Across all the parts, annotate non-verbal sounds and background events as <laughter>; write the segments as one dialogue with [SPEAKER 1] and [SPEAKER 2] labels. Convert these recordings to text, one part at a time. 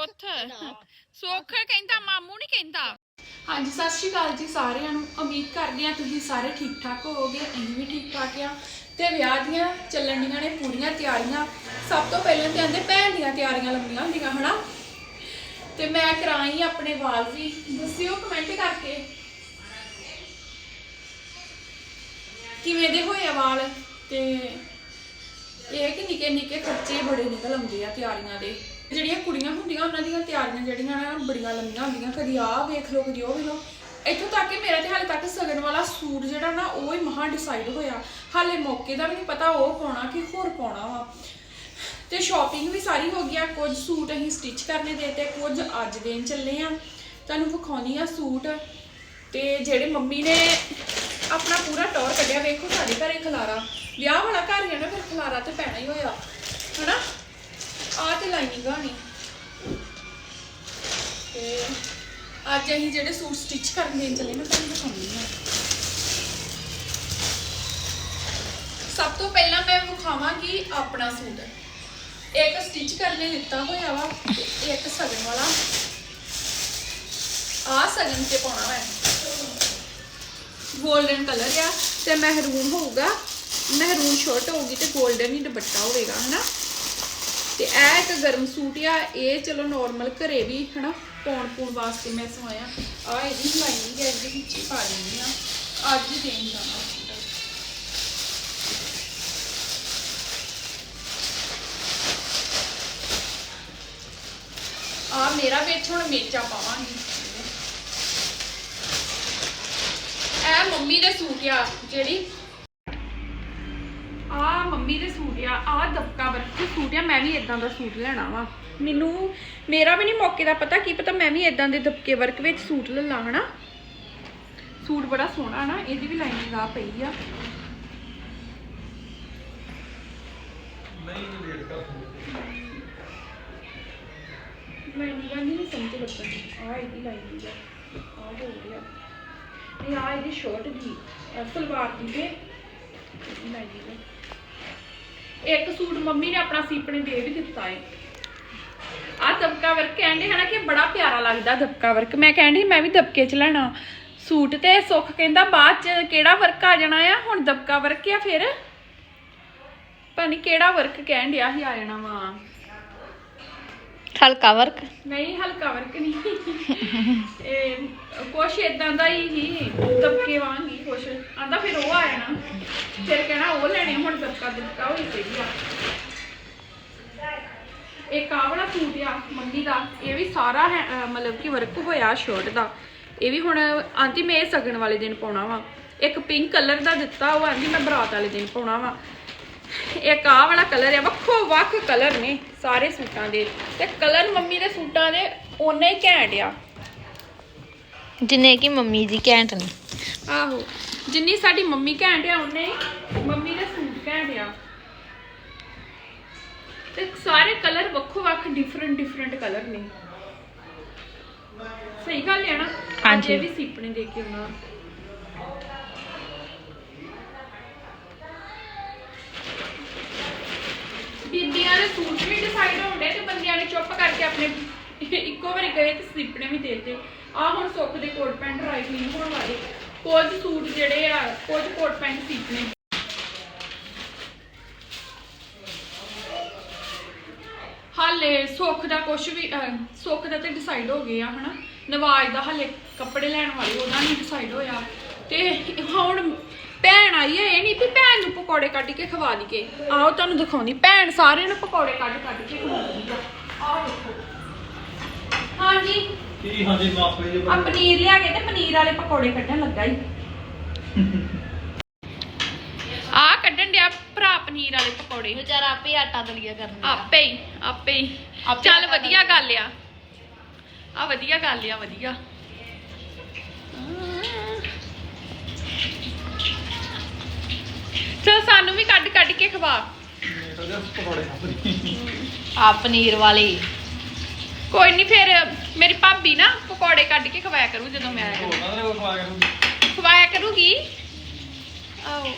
[SPEAKER 1] ਆ
[SPEAKER 2] ਸੁੱਥ ਸੁੱਖ ਕਹਿੰਦਾ ਮਾਮੂ ਨਹੀਂ ਕਹਿੰਦਾ?
[SPEAKER 3] ਹਾਂਜੀ ਸਤਿ ਸ਼੍ਰੀ ਅਕਾਲ ਜੀ ਸਾਰਿਆਂ ਨੂੰ। ਉਮੀਦ ਕਰਦੇ ਹਾਂ ਤੁਸੀਂ ਸਾਰੇ ਠੀਕ ਠਾਕ ਹੋਵੋਗੇ ਅਸੀਂ ਵੀ ਠੀਕ ਠਾਕ ਆ ਤੇ ਵਿਆਹ ਦੀਆਂ ਚੱਲਣ ਦੀਆਂ ਨੇ ਪੂਰੀਆਂ ਤਿਆਰੀਆਂ। ਸਭ ਤੋਂ ਪਹਿਲਾਂ ਤੇ ਆਂਦੇ ਭੈਣ ਦੀਆਂ ਤਿਆਰੀਆਂ ਲੰਮੀਆਂ ਹੁੰਦੀਆਂ ਹਨਾ? ਤੇ ਮੈਂ ਕਰਾਈ ਆਪਣੇ ਵਾਲ ਵੀ। ਦੱਸਿਓ ਕਮੈਂਟ ਕਰਕੇ। ਕਿਵੇਂ ਦੇ ਹੋਏ ਆ ਵਾਲ? ਤੇ ਇਹ ਕਿ ਨਿੱਕੇ ਨਿੱਕੇ ਖਰਚੇ ਬੜੇ ਨਿਕਲ ਆਉਂਦੇ ਆ ਤਿਆਰੀਆਂ ਦੇ। ਜਿਹੜੀਆਂ ਕੁੜੀਆਂ ਹੁੰਦੀਆਂ, ਉਹਨਾਂ ਦੀਆਂ ਤਿਆਰੀਆਂ ਜਿਹੜੀਆਂ ਨਾ ਬੜੀਆਂ ਲੰਮੀਆਂ ਹੁੰਦੀਆਂ। ਕਦੀ ਆਹ ਵੇਖ ਲਓ, ਕਦੀ ਉਹ ਵੇਖ ਲਓ। ਇੱਥੋਂ ਤੱਕ ਕਿ ਮੇਰਾ ਤੇ ਹਾਲੇ ਤੱਕ ਸਗਨ ਵਾਲਾ ਸੂਟ ਜਿਹੜਾ ਨਾ, ਉਹ ਹੀ ਮਹਾ ਡਿਸਾਈਡ ਹੋਇਆ। ਹਾਲੇ ਮੌਕੇ ਦਾ ਵੀ ਨਹੀਂ ਪਤਾ ਉਹ ਪਾਉਣਾ ਕਿ ਹੋਰ ਪਾਉਣਾ ਵਾ। ਤੇ ਸ਼ਾਪਿੰਗ ਵੀ ਸਾਰੀ ਹੋ ਗਿਆ ਕੁਝ ਸੂਟ ਅਸੀਂ ਸਟਿਚ ਕਰਨੇ ਦੇ ਤੇ ਕੁਝ ਅੱਜ ਦੇਣ ਚੱਲੇ ਆ। ਤੁਹਾਨੂੰ ਵਿਖਾਉਣੀ ਆ ਸੂਟ। ਤੇ ਜਿਹੜੇ ਮੰਮੀ ਨੇ ਆਪਣਾ ਪੂਰਾ ਟੌਰ ਕੱਢਿਆ, ਵੇਖੋ ਸਾਡੇ ਘਰੇ ਖਲਾਰਾ। ਵਿਆਹ ਵਾਲਾ ਘਰ ਹੀ ਨਾ ਫਿਰ ਖਲਾਰਾ ਤੇ ਪੈਣਾ ਹੀ ਹੋਇਆ ਹਨਾ ਆ ਤੇ ਲਾਈਨਿੰਗ ਆਣੀ ਤੇ ਅੱਜ ਅਸੀਂ ਜਿਹੜੇ ਸੂਟ ਸਟਿਚ ਕਰਨ ਦੇਣ ਚੱਲੇ ਨਾ ਤੁਹਾਨੂੰ ਦਿਖਾਉਂਦੀ ਹਾਂ। ਸਭ ਤੋਂ ਪਹਿਲਾਂ ਮੈਂ ਵਿਖਾਵਾਂਗੀ ਆਪਣਾ ਸੂਟ। ਇੱਕ ਸਟਿਚ ਕਰਨੇ ਦਿੱਤਾ ਹੋਇਆ ਵਾ ਤੇ ਇੱਕ ਸਗਨ ਵਾਲਾ। ਆ ਸਗਨ ਤੇ ਪਾਉਣਾ ਹੈ 골ਡਨ ਕਲਰ ਆ ਤੇ ਮਹਿਰੂਨ ਹੋਊਗਾ। ਮਹਿਰੂਨ ਸ਼ਰਟ ਹੋਊਗੀ ਤੇ 골ਡਨ ਹੀ ਦੁਪੱਟਾ ਹੋਵੇਗਾ, ਹਨਾ? ਤੇ ਇਹ ਇੱਕ ਗਰਮ ਸੂਟ ਆ, ਇਹ ਚਲੋ ਨਾਰਮਲ ਘਰੇ ਵੀ, ਹਨਾ? ਪਾਉਣ ਪੂਣ ਵਾਸਤੇ ਮੈਂ ਸਵਾਇਆ। ਆ ਇਹਦੀ ਲਾਈਨਿੰਗ ਹੈ, ਇਹਦੇ ਵਿੱਚ ਹੀ ਪਾ ਦਿੰਦੀ ਆ ਅੱਜ ਹੀ ਦੇਣ ਜਾਣਾ ਆ ਮੇਰਾ ਵਿੱਚ ਹੁਣ ਮੇਚਾ ਪਾਵਾਂਗੀ। ਇਹ ਮੰਮੀ ਦੇ ਸੂਟ ਆ, ਜਿਹੜੀ। ਆ ਮੰਮੀ ਦੇ ਸੂਟ ਆ ਆ ਦਬਕਾ ਵਰਕ ਸੂਟ ਆ, ਮੈਂ ਵੀ ਇਦਾਂ ਦਾ ਸੂਟ ਲੈਣਾ ਵਾ। ਮੈਨੂੰ ਮੇਰਾ ਵੀ ਨਹੀਂ ਮੌਕੇ ਦਾ ਪਤਾ ਕੀ ਪਤਾ ਮੈਂ ਵੀ ਇਦਾਂ ਦੇ ਦਬਕੇ ਵਰਕ ਵਿੱਚ ਸੂਟ ਲੈ ਲਾਂ ਹਨਾ ਸੂਟ ਬੜਾ ਸੋਹਣਾ ਨਾ ਇਹਦੀ ਵੀ ਲਾਈਨਿੰਗ ਆ ਪਈ ਆ। ਲਾਈਨਿੰਗ ਨਹੀਂ ਸਮਝ ਲੱਗਣੀ ਆ ਇਹਦੀ ਲਾਈਨਿੰਗ ਆ ਆ ਹੋ ਗਿਆ। ਇਹ ਆ ਇਹਦੀ ਸ਼ਰਟ ਦੀ ਸਲਵਾਰ ਦੀ ਤੇ ਲਾਈਨਿੰਗ। ਇੱਕ ਸੂਟ ਮੰਮੀ ਨੇ ਆਪਣਾ ਸੀਪਣੇ ਦੇ ਵੀ ਦਿੱਤਾ ਏ। ਆ ਦਬਕਾ ਵਰਕ ਕਹਿੰਦੇ ਹਨਾ ਕਿ ਬੜਾ ਪਿਆਰਾ ਲੱਗਦਾ ਦਬਕਾ ਵਰਕ ਮੈਂ ਕਹਿੰਦੀ ਮੈਂ ਵੀ ਦਬਕੇ ਚ ਲੈਣਾ। ਸੂਟ ਤੇ ਸੁੱਖ ਕਹਿੰਦਾ ਬਾਅਦ ਚ ਕਿਹੜਾ ਵਰਕ ਆ ਜਾਣਾ ਆ? ਹੁਣ ਦਬਕਾ ਵਰਕ ਆ ਫਿਰ? ਨੀ ਕਿਹੜਾ ਵਰਕ ਕਹਿਣ ਡਿਆ ਸੀ ਆ ਜਾਣਾ ਵਾ।
[SPEAKER 2] ਹਲਕਾ ਵਰਕ
[SPEAKER 3] ਨਹੀਂ ਹਲਕਾ ਵਰਕ ਨਹੀਂ ਇਹ ਕੁਛ ਇਦਾਂ ਦਾ ਹੀ ਹੀ ਦਬਕੇ ਵਾਂਗ ਕੁਛ। ਆਂਦਾ ਫਿਰ ਉਹ ਆ ਜਾਣਾ। ਫਿਰ ਕਹਿਣਾ ਉਹ ਲੈਣੇ ਹੁਣ ਦਬਕਾ ਦਬਕਾ ਹੋਈ ਪਈ ਆ ਇੱਕ ਆਹ ਵਾਲਾ ਸੂਟ ਆ ਮੰਮੀ ਦਾ। ਇਹ ਵੀ ਸਾਰਾ ਹੈ ਮਤਲਬ ਕਿ ਵਰਕ ਹੋਇਆ ਸ਼ਰਟ ਦਾ। ਇਹ ਵੀ ਹੁਣ ਆਂਟੀ ਮੈਂ ਇਹ ਸਗਣ ਵਾਲੇ ਦਿਨ ਪਾਉਣਾ ਵਾ। ਇੱਕ ਪਿੰਕ ਕਲਰ ਦਾ ਦਿੱਤਾ ਉਹ ਆਂਟੀ ਮੈਂ ਬਰਾਤ ਵਾਲੇ ਦਿਨ ਪਾਉਣਾ ਵਾ। ਇੱਕ ਆਹ ਵਾਲਾ ਕਲਰ ਹੈ ਵੱਖੋ ਵੱਖ ਕਲਰ ਨੇ ਸਾਰੇ ਸੂਟਾਂ ਦੇ। ਤੇ ਕਲਰ ਮੰਮੀ ਦੇ ਸੂਟਾਂ ਦੇ ਓਨੇ ਹੀ ਘੈਂਟ ਆ।
[SPEAKER 2] ਜਿੰਨੇ ਕਿ ਮੰਮੀ ਦੀ ਘੈਂਟ ਨੇ।
[SPEAKER 3] ਆਹੋ ਜਿੰਨੀ ਸਾਡੀ ਮੰਮੀ ਘੈਂਟ ਆ ਉਹਨੇ ਹੀ ਮੰਮੀ ਦੇ ਸੂਟ ਘੈਂਟ ਆ। ਤੇ ਸਾਰੇ ਕਲਰ ਵੱਖੋ ਵੱਖ ਡਿਫਰੈਂਟ ਡਿਫਰੈਂਟ ਕਲਰ ਨੇ। ਸਹੀ ਗੱਲ ਹੈ ਨਾ?
[SPEAKER 2] ਹਾਂਜੀ।
[SPEAKER 3] ਇਹ ਵੀ ਸੀਪਣੇ ਦੇ ਕੇ ਆਉਣਾ। ਬੀਬੀਆਂ ਦੇ ਸੂਟ ਵੀ ਡਿਸਾਈਡ ਹੁੰਦੇ ਤੇ ਬੰਦਿਆਂ ਨੇ ਚੁੱਪ ਕਰਕੇ ਆਪਣੇ ਇੱਕੋ ਵਾਰੀ ਗਏ ਤੇ ਸਿੱਪਣੇ ਵੀ ਦੇ ਦਿੱਤੇ ਆ ਹੁਣ ਸੁੱਖ ਦੇ ਕੋਟ ਪੈਂਟ ਡਰਾਈ ਕਲੀਨ ਹੋਣ ਵਾਲੇ। ਕੁਝ ਸੂਟ ਜਿਹੜੇ ਆ ਕੁਝ ਕੋਟ ਪੈਂਟ ਸਿੱਪਣੇ। ਹਾਲੇ ਸੁੱਖ ਦਾ ਕੁਝ ਵੀ ਅਹ, ਸੁੱਖ ਦਾ ਤੇ ਡਿਸਾਈਡ ਹੋ ਗਿਆ ਹਨਾ? ਨਵਾਜ ਦਾ ਹਾਲੇ ਕੱਪੜੇ ਲੈਣ ਵਾਲੇ ਉਹਦਾ ਨਹੀਂ ਡਿਸਾਈਡ ਹੋਇਆ। ਤੇ ਹੁਣ ਭੈਣ ਆਈ ਹੈ ਇਹ ਨਹੀਂ ਵੀ ਭੈਣ ਨੂੰ ਪਕੌੜੇ ਕੱਢ ਕੇ ਖਵਾ ਦਈਏ। ਆਓ ਤੁਹਾਨੂੰ ਦਿਖਾਉਂਦੀ ਭੈਣ ਸਾਰਿਆਂ ਨੂੰ ਪਕੌੜੇ ਕੱਢ ਕੱਢ ਕੇ ਖਵਾਉਂਦੀ ਆ ਆਹ ਦੇਖੋ। ਹਾਂਜੀ।
[SPEAKER 4] ਕੀ ਹਾਂਜੀ ਮਾਪੇ ਜੀ
[SPEAKER 3] ਆ ਪਨੀਰ ਲਿਆ ਕੇ ਤੇ ਪਨੀਰ ਵਾਲੇ ਪਕੌੜੇ ਕੱਢਣ ਲੱਗਾ ਹੀ <laughs> ਆ ਕੱਢਣ ਡਿਆ ਭਰਾ ਪਨੀਰ ਵਾਲੇ ਪਕੌੜੇ।
[SPEAKER 2] ਵਿਚਾਰਾ ਆਪੇ ਆਟਾ ਦਲੀਆ ਕਰਨਾ
[SPEAKER 3] ਆਪੇ ਹੀ ਆਪੇ ਹੀ। ਚੱਲ ਵਧੀਆ ਗੱਲ ਆ। ਆ ਵਧੀਆ ਗੱਲ ਆ ਵਧੀਆ। ਚਲ ਸਾਨੂੰ ਵੀ ਕੱਢ ਕੱਢ ਕੇ ਖਵਾ।
[SPEAKER 4] ਪਕੌੜੇ ਖਾਂਦੇ
[SPEAKER 2] ਆ ਪਨੀਰ ਵਾਲੇ।
[SPEAKER 3] ਕੋਈ ਨਹੀਂ ਫਿਰ ਮੇਰੀ ਭਾਬੀ ਨਾ ਪਕੌੜੇ ਕੱਢ ਕੇ ਖਵਾਇਆ ਕਰੂ ਜਦੋਂ ਮੈਂ ਆਇਆ ਕਰੂ।
[SPEAKER 4] ਉਹਨਾਂ ਦੇ ਕੋਲ ਖਵਾ ਕੇ ਨੂੰ
[SPEAKER 3] ਖਵਾਇਆ ਕਰੂਗੀ। ਆਓ ਉਹ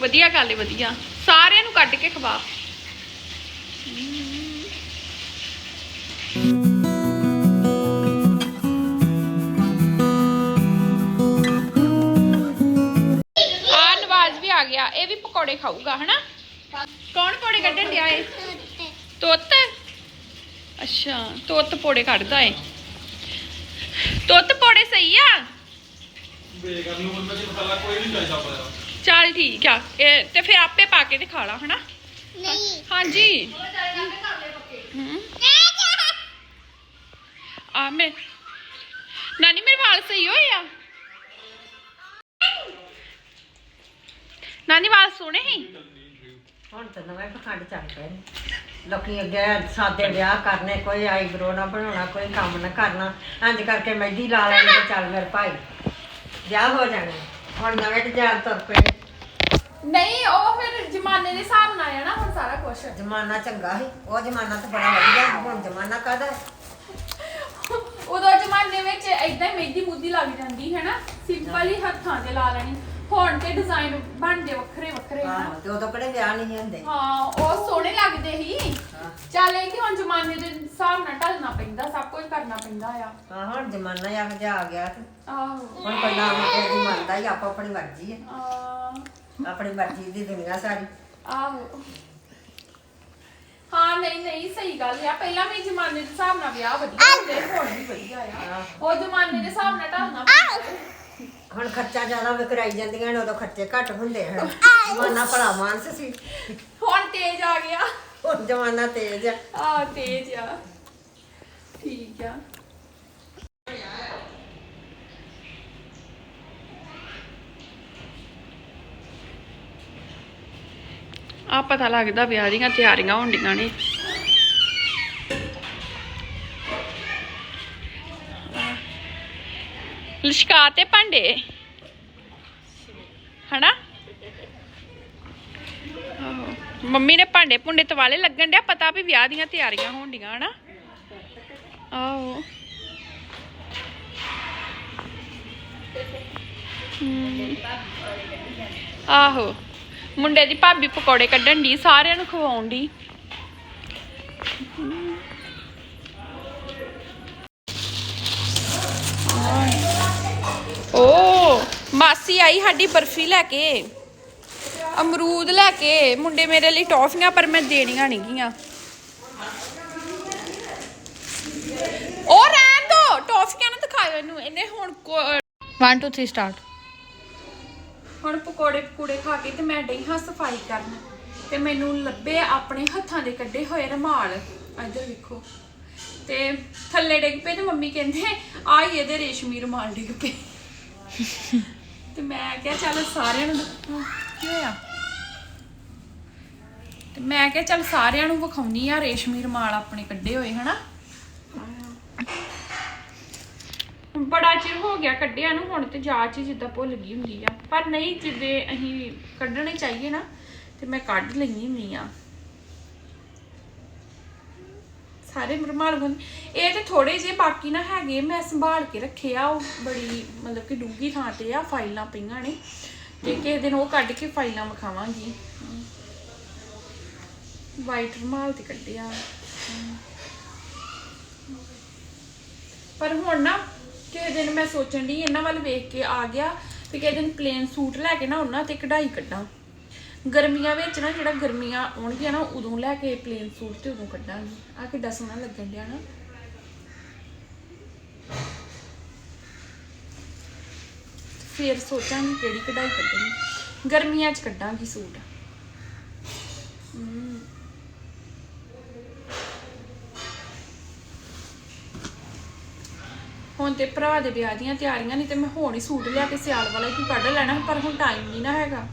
[SPEAKER 3] ਵਧੀਆ ਗੱਲ ਹੈ ਵਧੀਆ। ਸਾਰਿਆਂ ਨੂੰ ਕੱਢ ਕੇ ਖਵਾ। ਇਹ ਵੀ ਪਕੌੜੇ ਖਾਊਗਾ, ਹਨਾ? ਕੌਣ ਪਕੌੜੇ ਕੱਢਣ ਡਿਆ ਏ? ਤੋਤ? ਅੱਛਾ, ਤੋਤ ਪਕੌੜੇ ਕੱਢਦਾ ਏ। ਤੋਤ ਪਕੌੜੇ ਸਹੀ ਆ?
[SPEAKER 4] ਬੇਗਰ ਨੂੰ ਬੰਦਾ ਜੀ ਮਸਾਲਾ ਕੋਈ ਨਹੀਂ ਚਾਹੀਦਾ ਪਾਇਆ
[SPEAKER 3] ਚੱਲ ਠੀਕ ਆ। ਇਹ ਤੇ ਫਿਰ ਆਪੇ ਪਾ ਕੇ ਤੇ ਖਾ ਲਾ ਹਨਾ?
[SPEAKER 2] ਨਹੀਂ।
[SPEAKER 3] ਹਾਂਜੀ। ਹਮ। ਆ ਮੈਂ ਨਾਨੀ ਮੇਰੇ ਵਾਲ ਸਹੀ ਹੋਏ ਆ? ਨਾਨੀ ਵਾਲ ਸੋਹਣੇ ਸੀ?
[SPEAKER 1] ਹੁਣ ਤਾਂ ਨਵੇਂ ਪਖੰਡ ਚੱਲ ਪਏ ਨੇ ਲੋਕੀ ਅੱਗੇ ਸਾਦੇ ਵਿਆਹ ਕਰਨੇ ਕੋਈ ਆਈਬ੍ਰੋ ਨਾ ਬਣਾਉਣਾ ਕੋਈ ਕੰਮ ਨਾ ਕਰਨਾ। ਇੰਜ ਕਰਕੇ ਮਹਿੰਦੀ ਲਾ ਲੈਣੀ ਤੇ ਚੱਲ ਮੇਰੇ ਭਾਈ। ਵਿਆਹ ਹੋ ਜਾਣਾ। ਹੁਣ ਨਵੇਂ ਡਿਜ਼ਾਈਨ ਤੁਰ ਪਏ ਨੇ।
[SPEAKER 3] ਨਹੀਂ ਉਹ ਫਿਰ ਜ਼ਮਾਨੇ ਦੇ ਹਿਸਾਬ ਨਾਲ ਆ ਨਾ ਹੁਣ ਸਾਰਾ ਕੁਝ
[SPEAKER 1] ਜ਼ਮਾਨਾ ਚੰਗਾ ਸੀ ਉਹ ਜ਼ਮਾਨਾ ਤਾਂ ਬੜਾ ਵਧੀਆ ਸੀ, ਹੁਣ ਜ਼ਮਾਨਾ ਕਾਹਦਾ ਹੈ?
[SPEAKER 3] ਉਦੋਂ ਜ਼ਮਾਨੇ ਵਿੱਚ ਹੀ ਮਹਿੰਦੀ ਮੁੱਦੀ ਲੱਗ ਜਾਂਦੀ ਹੈ ਨਾ ਸਿੰਪਲ ਹੀ ਹੱਥਾਂ ਤੇ ਲਾ ਲੈਣੀ ਹੁਣ ਤੇ ਡਿਜ਼ਾਈਨ ਬਣਦੇ ਵੱਖਰੇ ਵੱਖਰੇ
[SPEAKER 1] ਆਹੋ ਤੇ ਉਦੋਂ ਕਿਹੜੇ ਵਿਆਹ ਨਹੀਂ ਹੁੰਦੇ।
[SPEAKER 3] ਹਾਂ ਉਹ ਸੋਹਣੇ ਲੱਗਦੇ
[SPEAKER 1] ਹਾਂ।
[SPEAKER 3] ਚੱਲ ਇਹ ਕਿ ਹੁਣ ਜ਼ਮਾਨੇ ਦੇ ਹਿਸਾਬ ਨਾਲ ਢਲਣਾ ਪੈਂਦਾ ਸਭ ਕੁਝ ਕਰਨਾ ਪੈਂਦਾ ਆ।
[SPEAKER 1] ਹਾਂ ਹੁਣ ਜ਼ਮਾਨਾ ਹੀ ਇਹੋ ਜਿਹਾ ਆ ਗਿਆ ਤੇ।
[SPEAKER 3] ਆਹੋ।
[SPEAKER 1] ਹੁਣ ਨਾਮ ਕਿਸੇ ਦੀ ਮੰਨਦਾ ਹੀ ਆਪੋ ਆਪਣੀ ਮਰਜ਼ੀ ਹੈ।
[SPEAKER 3] ਆਹ,
[SPEAKER 1] ਆਪਣੀ ਮਰਜ਼ੀ ਦੀ ਦੁਨੀਆ ਸਾਰੀ।
[SPEAKER 3] ਆਹੋ। ਹਾਂ ਨਹੀਂ ਨਹੀਂ ਸਹੀ ਗੱਲ ਆ। ਪਹਿਲਾਂ ਵੀ ਜ਼ਮਾਨੇ ਦੇ ਹਿਸਾਬ ਨਾਲ ਵਿਆਹ ਵਧੀਆ ਹੁੰਦੇ ਹੁਣ ਵੀ ਵਧੀਆ ਆ। ਉਹ ਜ਼ਮਾਨੇ ਦੇ ਹਿਸਾਬ ਨਾਲ ਢਲਣਾ ਪੈਂਦਾ।
[SPEAKER 1] ਹੁਣ ਖਰਚਾ ਜ਼ਿਆਦਾ ਵਿਕਰਾਈ ਜਾਂਦੀਆਂ ਨੇ ਉਦੋਂ ਖਰਚੇ ਘੱਟ ਹੁੰਦੇ ਹਨ। ਜ਼ਮਾਨਾ ਭਲਾ ਮਾਨਸ ਸੀ।
[SPEAKER 3] ਹੁਣ ਤੇਜ਼ ਆ ਗਿਆ।
[SPEAKER 1] ਹੁਣ ਜ਼ਮਾਨਾ ਤੇਜ਼ ਆ।
[SPEAKER 3] ਆ ਤੇਜ਼ ਆ। ਠੀਕ ਆ। ਆ ਪਤਾ ਲੱਗਦਾ ਵਿਆਹ ਦੀਆਂ ਤਿਆਰੀਆਂ ਹੁੰਦੀਆਂ ਨੇ। ਲਿਸ਼ਕਾ ਤੇ ਭਾਂਡੇ ਹਨਾ ਮੰਮੀ ਨੇ ਭਾਂਡੇ ਭੁੰਡੇ ਤਵਾਲੇ ਲੱਗਣ ਡਿਆ ਪਤਾ ਵੀ ਵਿਆਹ ਦੀਆਂ ਤਿਆਰੀਆਂ ਹੋਣਡੀਆਂ ਹਨਾ ਆਹੋ ਆਹੋ ਮੁੰਡੇ ਦੀ ਭਾਬੀ ਪਕੌੜੇ ਕੱਢਣ ਦੀ ਸਾਰਿਆਂ ਨੂੰ ਖਵਾਉਣ ਦੀ ਮਾਸੀ ਆਈ ਸਾਡੀ ਬਰਫੀ ਲੈ ਕੇ, ਅਮਰੂਦ ਲੈ ਕੇ, ਮੁੰਡੇ ਮੇਰੇ ਲਈ ਟੌਫੀਆਂ ਪਰ ਮੈਂ ਦੇਣੀਆਂ ਨਹੀਂ ਗੀਆਂ। ਉਹ ਰਹਿਣ ਦੋ, ਟੌਫੀਆਂ ਨਾ ਦਿਖਾਇਓ ਇਹਨੂੰ, ਇਹਨੇ ਹੁਣ
[SPEAKER 2] 1 2 3 ਸਟਾਰਟ
[SPEAKER 3] ਹੁਣ ਪਕੌੜੇ ਪਕੂੜੇ ਖਾ ਕੇ ਤੇ ਮੈਂ ਡਈ ਹਾਂ ਸਫ਼ਾਈ ਕਰਨ, ਤੇ ਮੈਨੂੰ ਲੱਭੇ ਆਪਣੇ ਹੱਥਾਂ ਦੇ ਕੱਢੇ ਹੋਏ ਰਮਾਲ। ਇੱਧਰ ਵੇਖੋ। ਤੇ ਥੱਲੇ ਡਿੱਗ ਪਏ ਤੇ ਮੰਮੀ ਕਹਿੰਦੇ ਆਈ ਇਹਦੇ ਰੇਸ਼ਮੀ ਰਮਾਲ ਡਿੱਗ ਪਏ। ਤੇ ਮੈਂ ਕਿਹਾ ਚੱਲ ਸਾਰਿਆਂ ਨੂੰ ਕੀ ਹੋਇਆ? ਤੇ ਮੈਂ ਕਿਹਾ ਚੱਲ ਸਾਰਿਆਂ ਨੂੰ ਵਿਖਾਉਣੀ ਆ ਰੇਸ਼ਮੀ ਰਮਾਲ ਆਪਣੇ ਕੱਢੇ ਹੋਏ, ਹਨਾ? ਬੜਾ ਚਿਰ ਹੋ ਗਿਆ ਕੱਢਿਆ ਨੂੰ, ਹੁਣ ਤੇ ਜਾਚ ਹੀ ਜਿੱਦਾਂ ਭੁੱਲ ਗਈ ਹੁੰਦੀ ਆ। ਪਰ ਨਹੀਂ ਜਿੱਦੇ ਅਸੀਂ ਕੱਢਣੇ ਚਾਹੀਏ ਨਾ, ਤੇ ਮੈਂ ਕੱਢ ਲੈਣੀ ਹੁੰਦੀ ਆ। ਸਾਰੇ ਰੁਮਾਲ ਬਣ ਇਹ ਤੇ ਥੋੜੇ ਜਿਹੇ ਬਾਕੀ ਨਾ ਹੈਗੇ, ਮੈਂ ਸੰਭਾਲ ਕੇ ਰੱਖੇ ਆ, ਉਹ ਬੜੀ ਮਤਲਬ ਕਿ ਡੂੰਗੀ ਥਾਂ ਤੇ ਆ, ਫਾਈਲਾਂ ਪਈਆਂ ਨੇ। ਤੇ ਕਿਸੇ ਦਿਨ ਉਹ ਕੱਢ ਕੇ ਫਾਈਲਾਂ ਵਿਖਾਵਾਂਗੀ। ਵਾਈਟ ਰੁਮਾਲ ਤੇ ਕੱਢਿਆ। ਪਰ ਹੁਣ ਨਾ ਕਿਸੇ ਦਿਨ ਮੈਂ ਸੋਚਣ ਦੀ ਇਹਨਾਂ ਵੱਲ ਵੇਖ ਕੇ ਆ ਗਿਆ ਵੀ ਕਿਸੇ ਦਿਨ ਪਲੇਨ ਸੂਟ ਲੈ ਕੇ ਨਾ ਉਹਨਾਂ ਤੇ ਕਢਾਈ ਕੱਢਾਂ। ਗਰਮੀਆਂ ਵਿੱਚ ਨਾ ਜਿਹੜਾ ਗਰਮੀਆਂ ਆਉਣਗੀਆਂ ਨਾ, ਉਦੋਂ ਲੈ ਕੇ ਪਲੇਨ ਸੂਟ ਤੇ ਉਦੋਂ ਕੱਢਾਂਗੀ। ਆ ਕਿੱਡਾ ਸੋਹਣਾ ਲੱਗਣ ਡਿਆ ਨਾ। ਫਿਰ ਸੋਚਾਂਗੀ ਕਿਹੜੀ ਕਢਾਈ ਕੱਢਣੀ। ਗਰਮੀਆਂ 'ਚ ਕੱਢਾਂਗੀ ਸੂਟ। ਹਮ। ਹੁਣ ਤੇ ਭਰਾ ਦੇ ਵਿਆਹ ਦੀਆਂ ਤਿਆਰੀਆਂ ਨਹੀਂ ਤੇ ਮੈਂ ਹੁਣ ਹੀ ਸੂਟ ਲਿਆ ਕੇ ਸਿਆਲ ਵਾਲਾ ਹੀ ਕੱਢ ਲੈਣਾ ਸੀ, ਪਰ ਹੁਣ ਟਾਈਮ ਨਹੀਂ ਨਾ ਹੈਗਾ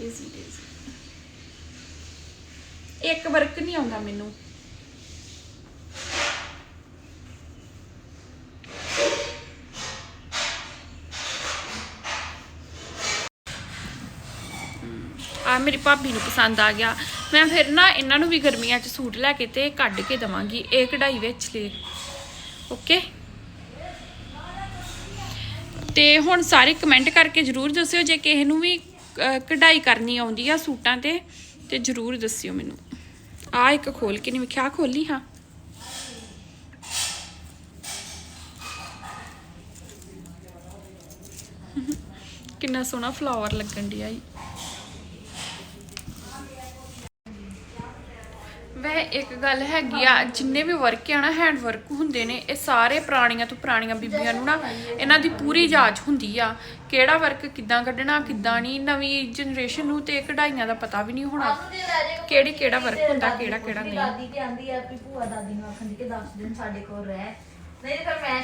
[SPEAKER 3] ਈਜ਼ੀ ਈਜ਼ੀ ਇੱਕ ਵਰਕ ਨਹੀਂ ਆਉਂਦਾ ਮੈਨੂੰ। ਆ ਮੇਰੀ ਭਾਬੀ ਨੂੰ ਪਸੰਦ ਆ ਗਿਆ। ਮੈਂ ਫਿਰ ਨਾ ਇਹਨਾਂ ਨੂੰ ਵੀ ਗਰਮੀਆਂ 'ਚ ਸੂਟ ਲੈ ਕੇ ਤੇ ਕੱਢ ਕੇ ਦਵਾਂਗੀ, ਇਹ ਕਢਾਈ ਵਿੱਚ ਲੈ। ਓਕੇ ਤੇ ਹੁਣ ਸਾਰੇ ਕਮੈਂਟ ਕਰਕੇ ਜਰੂਰ ਦੱਸਿਓ, ਜੇ ਕਿਸੇ ਨੂੰ ਵੀ ਕਢਾਈ ਕਰਨੀ ਆਉਂਦੀ ਆ ਸੂਟਾਂ ਤੇ ਤੇ ਜਰੂਰ ਦੱਸਿਓ ਮੈਨੂੰ। ਆ ਇੱਕ ਖੋਲ ਕੇ ਨਹੀਂ ਵੇਖਿਆ, ਆਹ ਖੋਲੀ, ਹਾਂ। ਕਿੰਨਾ ਸੋਹਣਾ ਫਲਾਵਰ ਲੱਗਣ ਡਿਆ ਈ। ਵੈ ਇੱਕ ਗੱਲ ਹੈਗੀ ਆ, ਜਿੰਨੇ ਵੀ ਵਰਕ ਆ ਨਾ ਹੈਂਡ ਵਰਕ ਹੁੰਦੇ ਨੇ, ਇਹ ਸਾਰੇ ਪੁਰਾਣੀਆਂ ਤੋਂ ਪੁਰਾਣੀਆਂ ਬੀਬੀਆਂ ਨੂੰ ਨਾ ਇਹਨਾਂ ਦੀ ਪੂਰੀ ਜਾਂਚ ਹੁੰਦੀ ਆ। ਕਿਹੜਾ ਵਰਕ ਕਿੱਦਾਂ ਕੱਢਣਾ, ਕਿੱਦਾਂ ਨਹੀਂ, ਨਵੀਂ ਜਨਰੇਸ਼ਨ ਨੂੰ ਤੇ ਕਢਾਈਆਂ ਦਾ ਪਤਾ ਵੀ ਨਹੀਂ ਹੋਣਾ। ਕਿਹੜੀ ਕਿਹੜਾ ਵਰਕ ਹੁੰਦਾ, ਕਿਹੜਾ ਕਿਹੜਾ ਨਹੀਂ।
[SPEAKER 2] ਦਾਦੀ ਤੇ ਆਂਦੀ ਆ ਵੀ ਭੂਆ ਦਾਦੀ ਨੂੰ ਆਖਣ ਦੀ ਕਿ 10 ਦਿਨ ਸਾਡੇ ਕੋਲ ਰਹਿ। ਨਹੀਂ ਤੇ ਫਿਰ ਮੈਂ